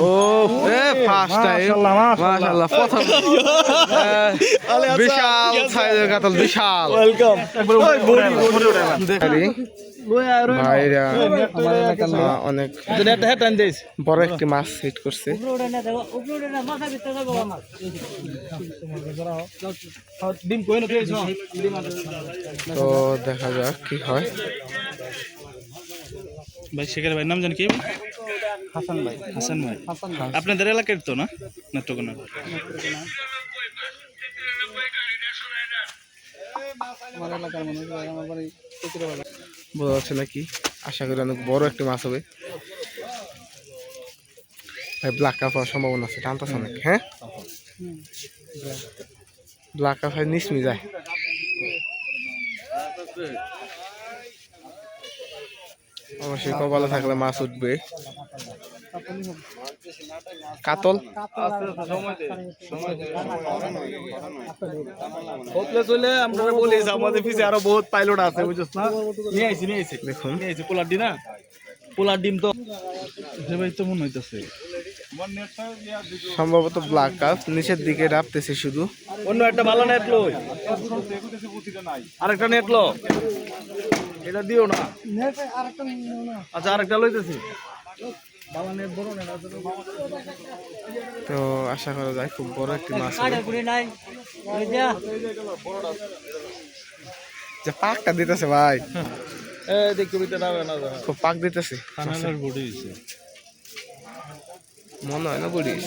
ও এ first time মাশাআল্লাহ, প্রথম। বিশাল সাইজের কাতল বিশাল। ওয়েলকাম। ওই বড়ি বড়ি দেখালি ভাইরা অনেক বড় একটি মাছ হিট করছে। তো দেখা যাক কি হয়। ভাই শেখের ভাই নাম জানি কি? হাসান ভাই। হাসান ভাই। আপনাদের এলাকার তো না? নেত্রকোনা? বোঝা যাচ্ছে নাকি? আশা করি অনেক বড় একটি মাছ হবে। ভাই ব্ল্যাক কাপ হওয়ার সম্ভাবনা আছে টানতেছে অনেক হ্যাঁ? ব্ল্যাক কাপ হয় নিসমি যায়। অবশ্যই কপালে থাকলে মাছ উঠবে। কাতল? বললে চলে আমরা বলি যে আমাদের পিছে আরও বহুত পাইলট আছে বুঝছস না নিয়ে আইছি নিয়ে আইছি দেখুন নিয়ে আইছি পোলার ডিম না পোলার ডিম তো সে ভাই তো মনে হইতেছে সম্ভবত ব্ল্যাক কাপ নিচের দিকে ডাবতেছে শুধু। অন্য একটা ভালো নেট লই আরেকটা নেট লো এটা দিও না। আচ্ছা আরেকটা লইতেছি। বড় তো আশা করা যায় খুব বড় একটি মাছ যে। পাকটা দিতেছে ভাই। এ দেখি না না না খুব পাক দিতেছে। মনে হয় না বলিস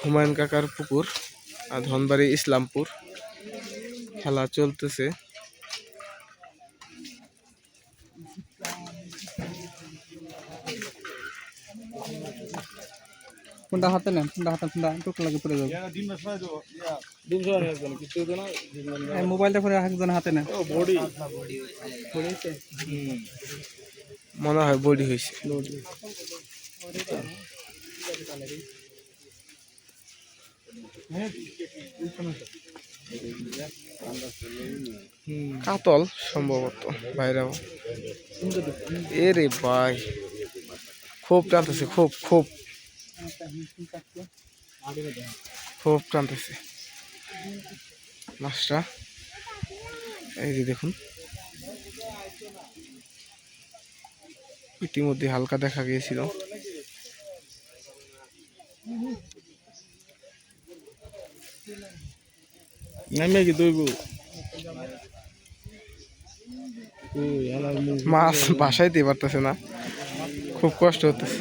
হুমায়ুন কাকার পুকুর আর ধনবাড়ি ইসলামপুর। খেলা চলতেছে। কোনটা হাতে নেন কোনটা হাতে কোনটা টুক লাগে পড়ে যাবে। মোবাইলটা পরে একজন হাতে নেন। বডি মনে হয় বডি হয়েছে। কাতল সম্ভবত বাইরেও এ রে ভাই, খুব টানতেছে, খুব খুব। খুব টানতেছে। মাছটা। এই যে দেখুন। ইতিমধ্যে হালকা দেখা গিয়েছিল। নামে কি দইব? মাছ বাসাইতে পারতেছে না। খুব কষ্ট হতেছে।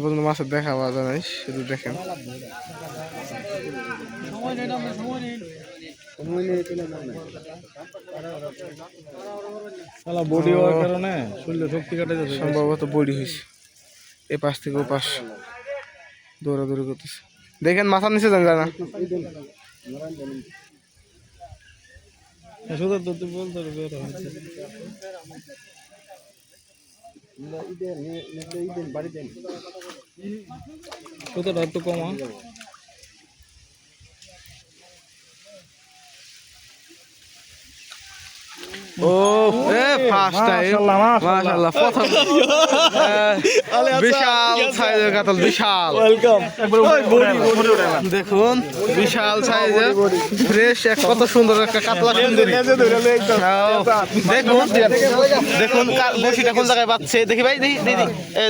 পর্যন্ত মাছের দেখা পাওয়া যায় নাই শুধু দেখেন। বডি হওয়ার কারণে শরীরে শক্তি কাটে সম্ভবত বড়ি হয়েছে। এ পাশ থেকে ও পাশ দৌড়াদৌড়ি করতেছে। দেখেন মাথার নিচে যান না শুধু তো তুই বলতে বের হয়েছে। কতটা? একটু কমা। ও এ ফার্স্ট টাইম মাশাআল্লাহ প্রথম। বিশাল সাইজের কাতল বিশাল। ওয়েলকাম। দেখুন বিশাল সাইজের। ফ্রেশ এক কত সুন্দর একটা কাতলা সুন্দরী। হ্যাঁ, দেখুন দেখুন বসিটা কোন জায়গায় পাচ্ছে দেখি ভাই দেখি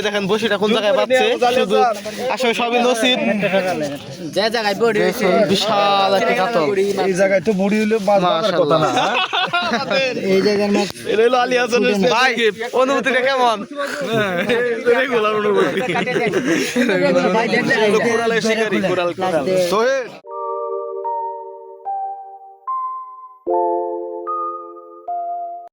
দেখেন বসিটা কোন জায়গায় পাচ্ছে শুধু আসলে সবই নসিব। যে জায়গায় বিশাল একটা কাতল। এই জায়গায় তো বডি বাস কথা না এই জায়গার মধ্যে এটা হলো আলী হাসানের ভাই অনুভূতিটা কেমন? রেগুলার অনুভূতি। কোরালের শিকারি কোরাল কোরাল। সোহেল